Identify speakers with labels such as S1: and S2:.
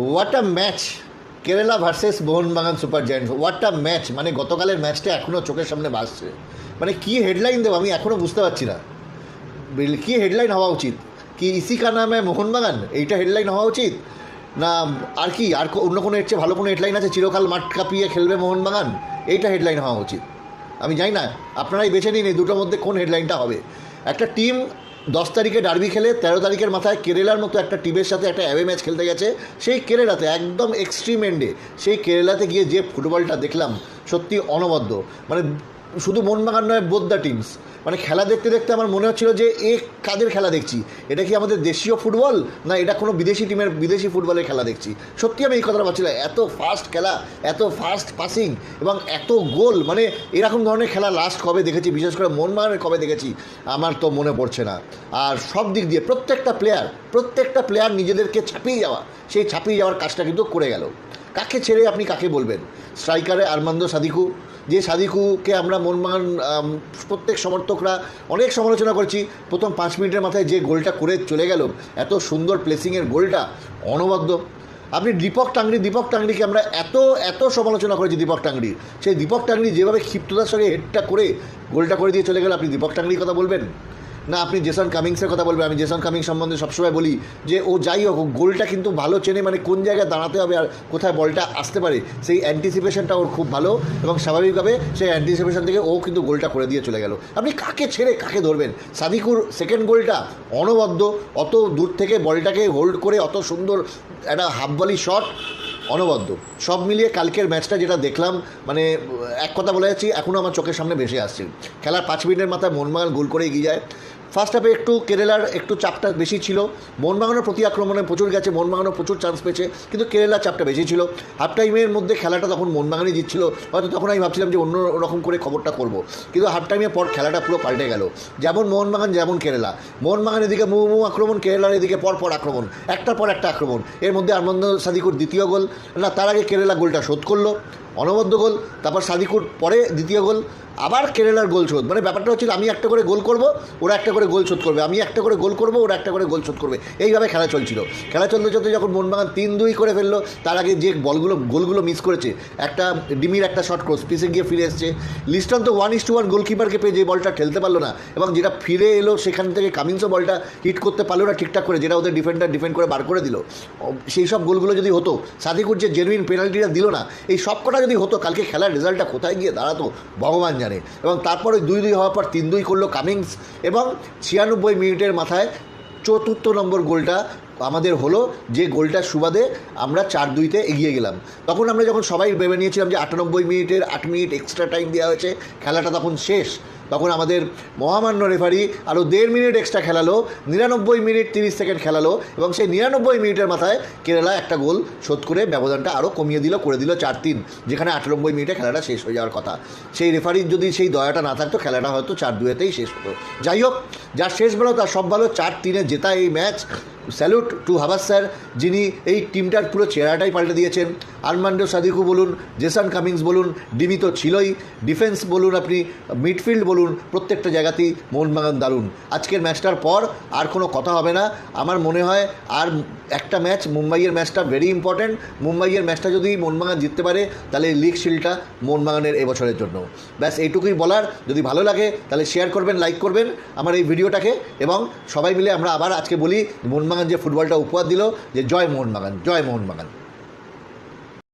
S1: What a match Kerala versus Mohun Bagan super giant what a match মানে গতকালের ম্যাচটা এখনও চোখের সামনে ভাসছে। মানে কি হেডলাইন দেবো আমি এখনও বুঝতে পারছি না। কী হেডলাইন হওয়া উচিত? কি ইসি কা নাম মোহনবাগান? এইটা হেডলাইন হওয়া উচিত? না, আর কি, আর অন্য কোনো এর চেয়ে ভালো কোনো হেডলাইন আছে? চিরকাল মাঠ কাঁপিয়ে খেলবে মোহনবাগান? এইটা হেডলাইন হওয়া উচিত। আমি জানি না, আপনারাই বেছে নিন এই দুটোর মধ্যে কোন হেডলাইনটা হবে। একটা টিম দশ তারিখে ডার্বি খেলে, তেরো তারিখের মাথায় কেরালার মতো একটা টিমের সাথে একটা অ্যাওয়ে ম্যাচ খেলতে গেছে। সেই কেরালাতে, একদম এক্সট্রিম এন্ডে সেই কেরালাতে গিয়ে যে ফুটবলটা দেখলাম, সত্যি অনবদ্য। মানে শুধু মোহনবাগান নয় বোধ দ্য টিমস মানে খেলা দেখতে দেখতে আমার মনে হচ্ছিল যে, এ কাদের খেলা দেখছি? এটা কি আমাদের দেশীয় ফুটবল? না, এটা কোনো বিদেশি টিমের বিদেশি ফুটবলের খেলা দেখছি? সত্যি আমি এই কথাটা ভাবছিলাম, এত ফাস্ট খেলা, এত ফাস্ট পাসিং এবং এত গোল মানে এরকম ধরনের খেলা লাস্ট কবে দেখেছি? বিশেষ করে মোহনবাগানের কবে দেখেছি? আমার তো মনে পড়ছে না। আর সব দিক দিয়ে প্রত্যেকটা প্লেয়ার প্রত্যেকটা প্লেয়ার নিজেদেরকে ছাপিয়ে যাওয়া, সেই ছাপিয়ে যাওয়ার কাজটা কিন্তু করে গেল। কাকে ছেড়ে আপনি কাকে বলবেন? স্ট্রাইকারে আরমান্দ সাদিকু যে সাদিকুকে আমরা মনমান প্রত্যেক সমর্থকরা অনেক সমালোচনা করেছি। প্রথম পাঁচ মিনিটের মাথায় যে গোলটা করে চলে গেল, এত সুন্দর প্লেসিংয়ের গোলটা, অনবদ্য। আপনি দীপক টাংরি, দীপক টাংরিকে আমরা এত এত সমালোচনা করেছি দীপক টাংরি সেই দীপক টাংরি যেভাবে ক্ষিপ্ততার সঙ্গে হেডটা করে গোলটা করে দিয়ে চলে গেল, আপনি দীপক টাংরির কথা বলবেন? না, আপনি জেসন কামিংসের কথা বলবেন, আমি জেসন কামিংস সম্বন্ধে সবসময় বলি যে ও যাই হোক গোলটা কিন্তু ভালো চেনে মানে কোন জায়গায় দাঁড়াতে হবে আর কোথায় বলটা আসতে পারে, সেই অ্যান্টিসিপেশনটা ওর খুব ভালো এবং স্বাভাবিকভাবে সেই অ্যান্টিসিপেশন থেকে ও কিন্তু গোলটা করে দিয়ে চলে গেল। আপনি কাকে ছেড়ে কাকে ধরবেন? সাদিকুর সেকেন্ড গোলটা অনবদ্য, অত দূর থেকে বলটাকে হোল্ড করে অত সুন্দর একটা হাফ বলি শট অনবদ্য। সব মিলিয়ে কালকের ম্যাচটা যেটা দেখলাম মানে এক কথা বলে যাচ্ছি এখনও আমার চোখের সামনে ভেসে আসছে। খেলার পাঁচ মিনিটের মাথায় মোহনবাগান গোল করে এগিয়ে যায়। ফার্স্ট হাফে একটু কেরালার একটু চাপটা বেশি ছিল। মোহনবাগানের প্রতি আক্রমণে প্রচুর গেছে মোহনবাগানও প্রচুর চান্স পেয়েছে, কিন্তু কেরালার চাপটা বেশি ছিল। হাফ টাইমের মধ্যে খেলাটা তখন মোহনবাগানই জিতছিল। হয়তো তখন আমি ভাবছিলাম যে অন্য রকম করে খবরটা করব। কিন্তু হাফ টাইমের পর খেলাটা পুরো পাল্টে গেল। যেমন মোহনবাগান যেমন কেরালা। মোহনবাগান এদিকে মুহু মুহু আক্রমণ, কেরালার এদিকে পর পর আক্রমণ। একটার পর একটা আক্রমণ। এর মধ্যে আনন্দ সাদিকুর দ্বিতীয় গোল। না, তার আগে কেরালা গোলটা শোধ করল। অনবদ্য গোল, তারপর সাদিকুর পরে দ্বিতীয় গোল, আবার কেরালার গোল শোধ। মানে ব্যাপারটা হচ্ছে আমি একটা করে গোল করব, ওরা একটা করে গোল শোধ করবে। আমি একটা করে গোল করব, ওরা একটা করে গোল শোধ করবে। এইভাবে খেলা চলছিল। খেলা চলতে চলতে যখন মোহনবাগান তিন দুই করে ফেলল, তার আগে যে বলগুলো, গোলগুলো মিস করেছে, একটা ডিমির একটা শট ক্রস পিসে গিয়ে ফিরে এসছে। লিস্টন তো ওয়ান ইস টু ওয়ান গোলকিপারকে পেয়ে যে বলটা খেলতে পারল না, এবং যেটা ফিরে এলো সেখান থেকে কামিন্সও বলটা হিট করতে পারল না ঠিকঠাক করে, যেটা ওদের ডিফেন্ডার ডিফেন্ড করে বার করে দিল। সেই সব গোলগুলো যদি হতো, সাদিকুর যে জেনুইন পেনাল্টিটা দিল না, এই সব কটা যদি হতো, কালকে খেলার রেজাল্টটা কোথায় গিয়ে দাঁড়াতো, ভগবান জানে। এবং তারপরে দুই দুই হওয়ার পর তিন দুই করল কামিংস এবং ছিয়ানব্বই মিনিটের মাথায় চতুর্থ নম্বর গোলটা আমাদের হলো, যে গোলটার সুবাদে আমরা চার দুইতে এগিয়ে গেলাম। তখন আমরা যখন সবাই ভেবে নিয়েছিলাম যে আটানব্বই মিনিটের আট মিনিট এক্সট্রা টাইম দেওয়া হয়েছে, খেলাটা তখন শেষ। তখন আমাদের মহামান্য রেফারি আরও দেড় মিনিট এক্সট্রা খেলালো, নিরানব্বই মিনিট তিরিশ সেকেন্ড খেলালো এবং সেই নিরানব্বই মিনিটের মাথায় কেরালা একটা গোল শোধ করে ব্যবধানটা আরও কমিয়ে দিল, করে দিল চার তিন, যেখানে আটানব্বই মিনিটে খেলাটা শেষ হয়ে যাওয়ার কথা। সেই রেফারির যদি সেই দয়াটা না থাকতো, খেলাটা হয়তো চার দুয়েতেই শেষ হতো। যাই হোক যার শেষ ভালো তার সব ভালো, চার তিনে জেতা এই match. Salute to Habas sir, যিনি এই টিমটার পুরো চেহারাটাই পাল্টে দিয়েছেন। আরমান্ডো সাদিকু বলুন, জেসান কামিংস বলুন, ডিমি তো ছিলই। ডিফেন্স বলুন আপনি, মিডফিল্ড বলুন, প্রত্যেকটা জায়গাতেই মোহনবাগান দারুণ। আজকের ম্যাচটার পর আর কোনো কথা হবে না। আমার মনে হয় আর একটা ম্যাচ, মুম্বাইয়ের ম্যাচটা ভেরি ইম্পর্ট্যান্ট মুম্বাইয়ের ম্যাচটা যদি মোহনবাগান জিততে পারে, তাহলে লিগ শিল্ডটা মোহনবাগানের এবছরের জন্য। ব্যাস, এইটুকুই বলার। যদি ভালো লাগে, তাহলে শেয়ার করবেন লাইক করবেন। আমার এই ভিডিওটাকে এবং সবাই মিলে আমরা আবার আজকে বলি মোহনবাগান যে ফুটবলটা উপহার দিল, যে জয় মোহনবাগান জয় মোহনবাগান।